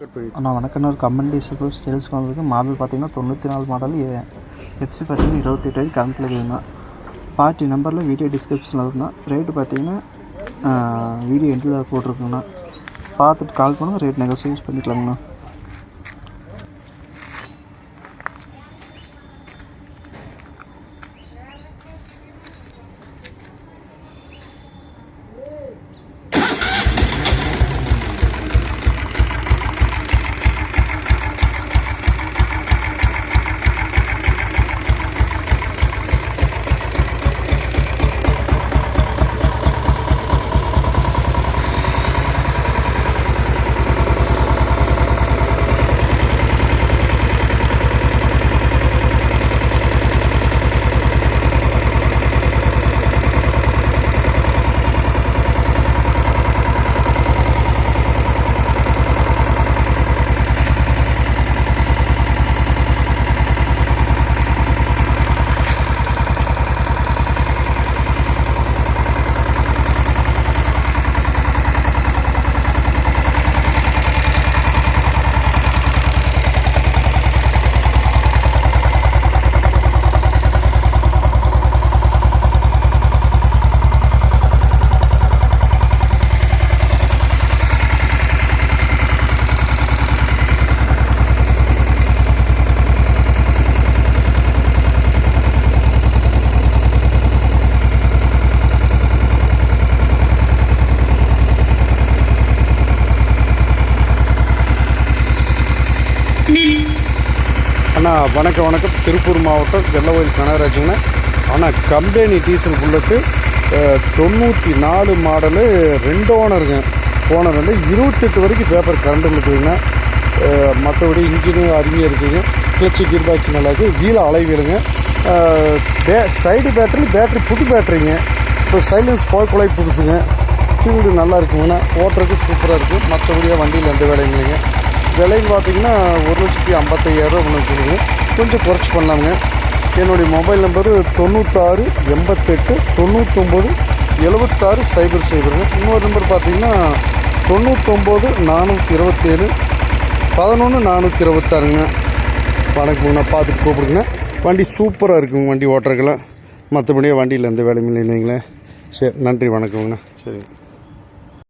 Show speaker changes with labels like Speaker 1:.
Speaker 1: அண்ணா வணக்கம் ஒரு common diesel plus sales வந்திருக்கு மாடல் பார்த்தீங்கன்னா தொண்ணூற்றி நாலு மாடல் எஃப்சி பார்த்தீங்கன்னா இருபத்தெட்டு வரைக்கும் கரண்ட்டில் இருக்குதுண்ணா. பார்ட்டி நம்பரில் வீடியோ டிஸ்கிரிப்ஷனில் இருக்குண்ணா ரேட்டு பார்த்தீங்கன்னா வீடியோ எண்டில் போட்டிருக்குங்கண்ணா. பார்த்துட்டு கால் பண்ணுங்கள் ரேட் நெகோசியேட் பண்ணிக்கலாங்கண்ணா.
Speaker 2: அண்ணா வணக்கம் வணக்கம். திருப்பூர் மாவட்டம் வெள்ளவயல் கனகராஜுங்கண்ணா அண்ணா கம்பெனி டீசல் புல்லட்டு தொண்ணூற்றி நாலு மாடலு ரெண்டு ஓனருங்க. ஓனர் வந்து இருபத்தெட்டு வரைக்கும் பேப்பர் கரண்ட் இருக்குதுங்க. மற்றபடி இன்ஜினு அருமையாக இருக்குதுங்க. கிளச்சு கீர் பாக்ஸ் நல்லா இருக்குது வீல அலைவீலுங்க. பே சைடு பேட்டரி பேட்டரி புது பேட்டரிங்க இப்போ சைலன்ஸ் போய் குழாய் புதுசுங்க. ஃபீல்டு நல்லா இருக்குங்கண்ணா ஓட்டுறதுக்கு சூப்பராக இருக்குது மற்றபடியாக வண்டியில் எந்த வேலையும் இல்லைங்க. விலைன்னு பார்த்தீங்கன்னா ஒரு லட்சத்தி ஐம்பத்தையாயிரரூவா கொண்டு கொஞ்சம் குறைச்சி பண்ணலாமுங்க. என்னுடைய மொபைல் நம்பரு தொண்ணூத்தாறு எண்பத்தெட்டு தொண்ணூற்றொம்பது எழுபத்தாறு சைபர் சைபருங்க. இன்னொரு நம்பர் பார்த்தீங்கன்னா தொண்ணூற்றொம்பது நானூற்றி இருபத்தேழு பதினொன்று நானூற்றி இருபத்தாறுங்க. வணக்கம்ண்ணா பார்த்துட்டு கூப்பிடுங்க. வண்டி சூப்பராக இருக்குங்க வண்டி ஓட்டுறதுக்கெல்லாம். மற்றபடியே வண்டியில் எந்த வேலையும் இல்லைங்களே. சரி நன்றி வணக்கங்கண்ணா சரி